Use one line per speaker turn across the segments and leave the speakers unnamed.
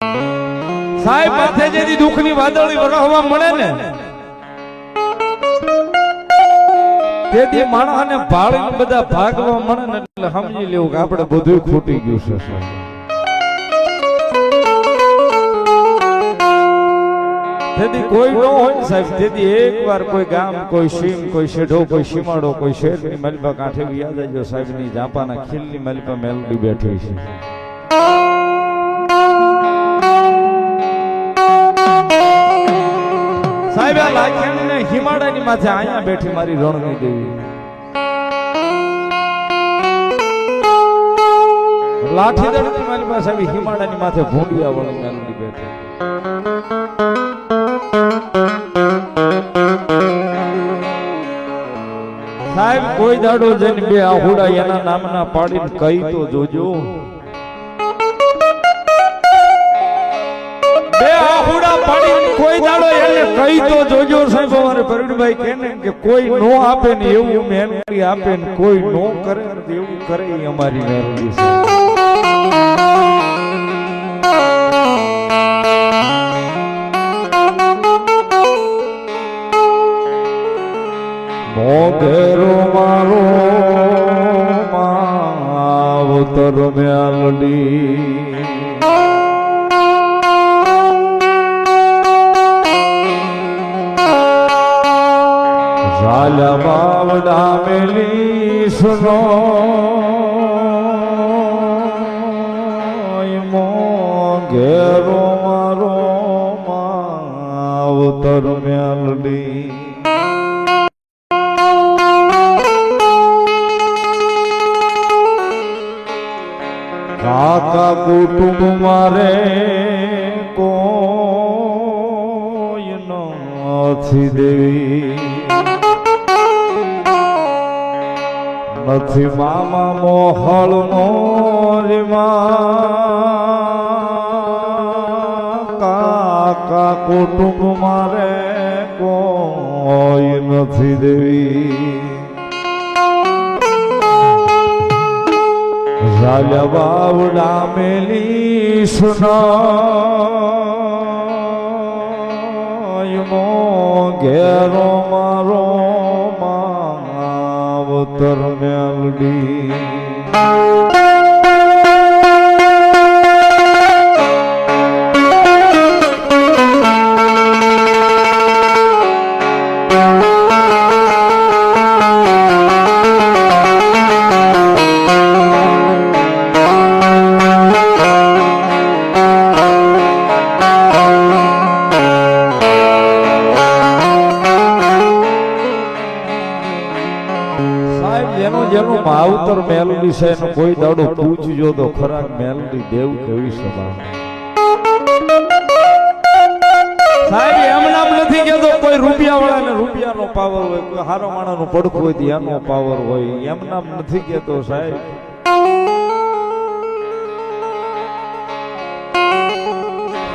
સાહેબ, માથે જેથી દુઃખની વાદળી વરહવા મળે ને, તેથી માણસને ભાળીને બધા ભાગવા મળે ને એટલે સમજી લેવું કે આપણે બધું ખૂટી ગયું છે. તેથી કોઈ ન હોય સાહેબ તેથી એકવાર કોઈ ગામ, કોઈ સીમ, કોઈ શેઢો, કોઈ સીમાડો, કોઈ શેરની મલબા કાંઠે યાદ આવજો સાહેબની જાપાના ખીલની મલબા મેલડી બેઠી છે સાહેબ, આ લાખીને હિમાલયની માથે અહીંયા બેઠી મારી રણની દેવી. લાઠી દળની મારી પાસે આવી હિમાલયની માથે ભૂંડિયા વળી મેલડી બેઠી. સાહેબ, કોઈ દાડો જઈને બે આહુડા એના નામના પાડીને કહી તો જોજો. મોગેરો મારો માવતર મ્યાલડી બાવડા મેલી સુનો મોગેરો મારો માવતર મ્યાલડી કાકા કુટુંબ મારે કોઈ નથી દેવી નથી મામા મોહળ મોરીમાં કાકા કુટુંબ મારે કોઈ નથી દેવી. રાજા બાવડા મેલી સુનાય મો ઘેરો મારો માવતર માવતર મેલડી છે એનો કોઈ દાડો પૂછજો તો ખરા મેલડી દેવ કેવી સભા. સાહેબ, એમ નામ નથી કેતો કોઈ રૂપિયા વાળાને રૂપિયાનો પાવર હોય, કોઈ હારો માણાનું પડખું હોય તો એનો પાવર હોય. એમ નામ નથી કેતો સાહેબ.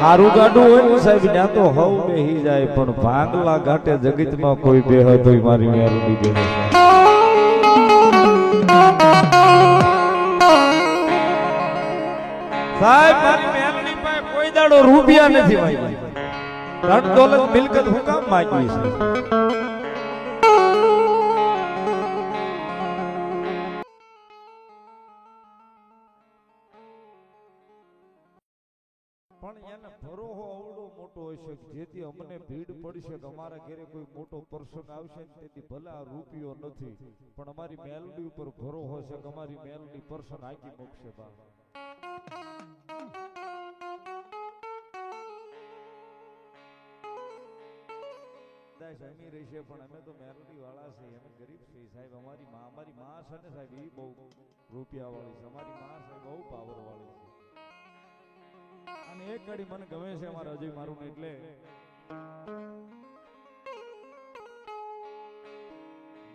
હારું ગાડું હોય ને સાહેબ, ત્યાં તો હવ બેહી જાય, પણ ભાંગલા ઘાટે જગતમાં કોઈ બેહ તો મારી મેલડી બેહે. સાહેબ, મારી મેલડી પાસે કોઈ દાડો રૂપિયા નથી ભાઈ ધન દોલત મિલકત હું કામ માંગવી છે? પણ એને ભરોહો અવડો મોટો હશે જેથી અમને ભીડ પડશે કે અમારા ઘરે કોઈ મોટો પ્રસંગ આવશે ને તેથી ભલે આ રૂપિયો નથી. પણ અમારી મેલડી ઉપર ભરોહો છે કે અમારી મેલડી પર્સન આંકી મૂકશે બા. કદાચ અમીર હશે, પણ અમે તો મેલડી વાળા છીએ, અમે ગરીબ છીએ સાહેબ. અમારી માં અમારી માં છે ને સાહેબ એ બહુ રૂપિયા વાળી છે. અમારી માં સાહેબ બહુ પાવર વાળી છે. અને એક ઘડી મને ગમે છે અમારા અજય મારું એટલે.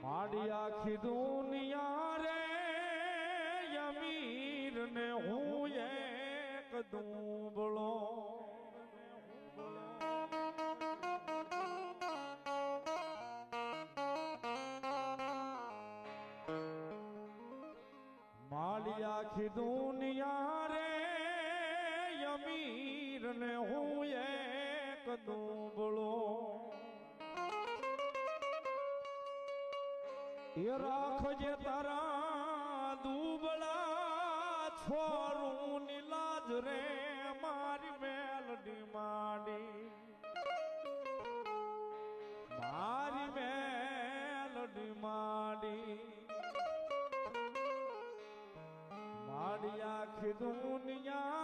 માડી આખી દુનિયા રે અમીર ને હું એક દુંબળો. માળી આખી દુનિયા રે પીરને હું એક દુંબળો. એ રાખજે તારા દુબળા છોરું નીલાજ રે મારી મેલડી માડી. મારી મેલડી માડી. માડી આખી દુનિયા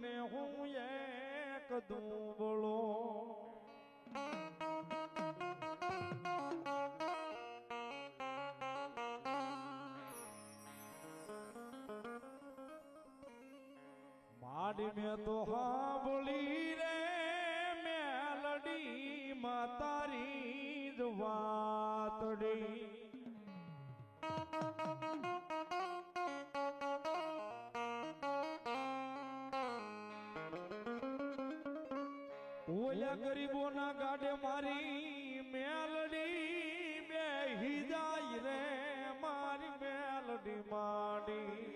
ને હું એક દુબળો. માડી મેં તો હાંભળી રે મેલડી માં તારી જ વાતડી. ગરીબોના ગાડે મારી મેલડી બે હિદાય રે, મારી મેલડી માડી.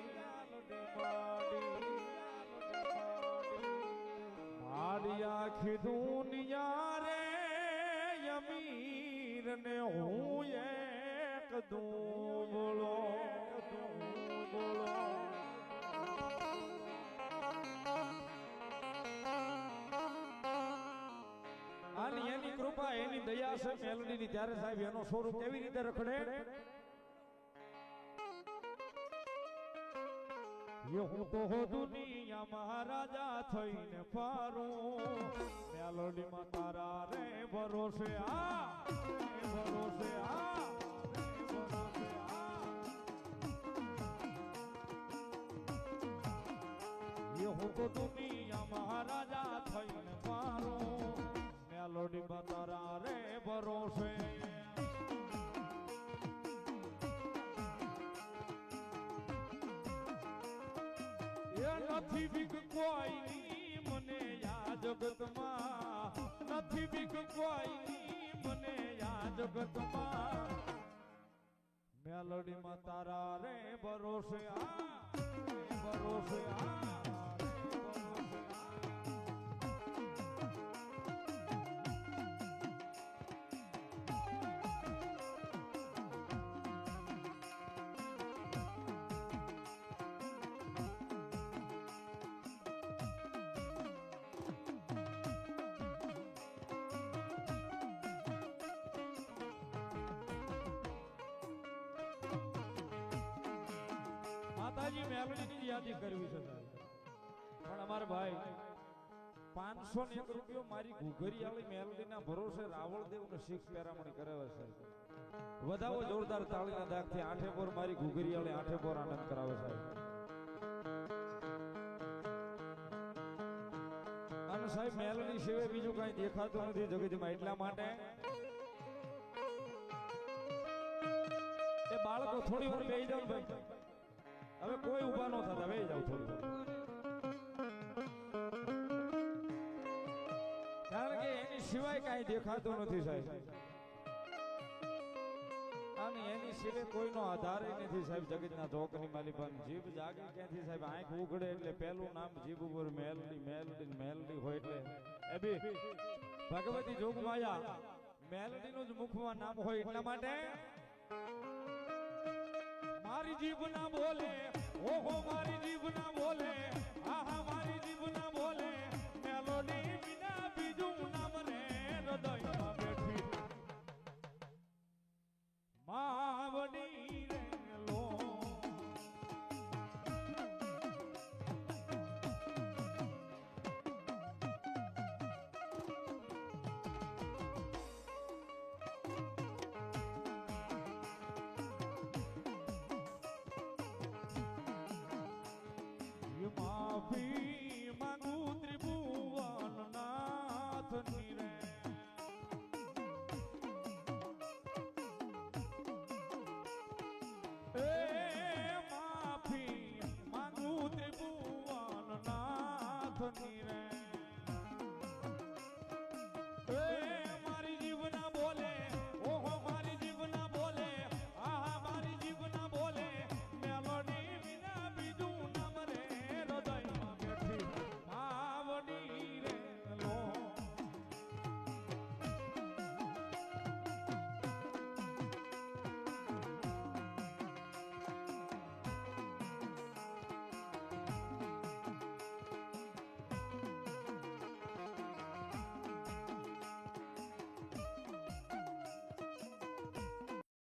મારી આખી દુનિયા રે અમીર ને હું એક દુબળો દયા છે મેલડી ની ત્યારે સાહેબ એનો સ્વરૂપ કેવી રીતે રખડે? એ હું તો હો દુનિયા મહારાજા થઈને ફારું. મેલોડી માં તારા રે ભરોસે આ ભરોસે આ હું તો દુનિયા મહારાજા મેલોડી બતારા રે ભરોસે. એ નથી બીક કોઈ મને યા જગતમાં. નથી બીક કોઈ મને યા જગતમાં. મેલડીમાં તારા રે ભરોસે આ માતાજી મેલડીની યાદી કરવી છે પણ અમાર ભાઈ, પાંચસો ને એક રૂપિયો મારી ઘુઘરી આલી મેલડીના ભરોસે રાવળદેવ ને શીખ પેરામણી કરાવે છે. વધાવો જોરદાર તાળીના દાગથી આઠે પોર મારી ઘુઘરી આલી, આઠે પોર આનંદ કરાવે છે. અને સાહેબ, મેલડી સિવાય બીજું કઈ દેખાતું નથી જગતમાં એટલા માટે એ બાળકો થોડી વાર બેસી જાવ ભાઈ. સિવાય કાંઈ દેખાતું નથી સાહેબ. અને એની સિવાય કોઈનો આધાર નથી સાહેબ જગતના ચોકની માલિકાન જીભ જાગે ક્યાંથી સાહેબ? આંખ ઉઘડે એટલે પહેલું નામ જીભ ઉપર મેલડી મેલડી મેલડી હોય એટલે. એ બી ભગવતી જોગમાયા. મેલડીનું જ મુખમાં નામ હોય એટલા માટે. મારી જીભ ના બોલે, ઓહો મારી જીભ ના બોલે, આહા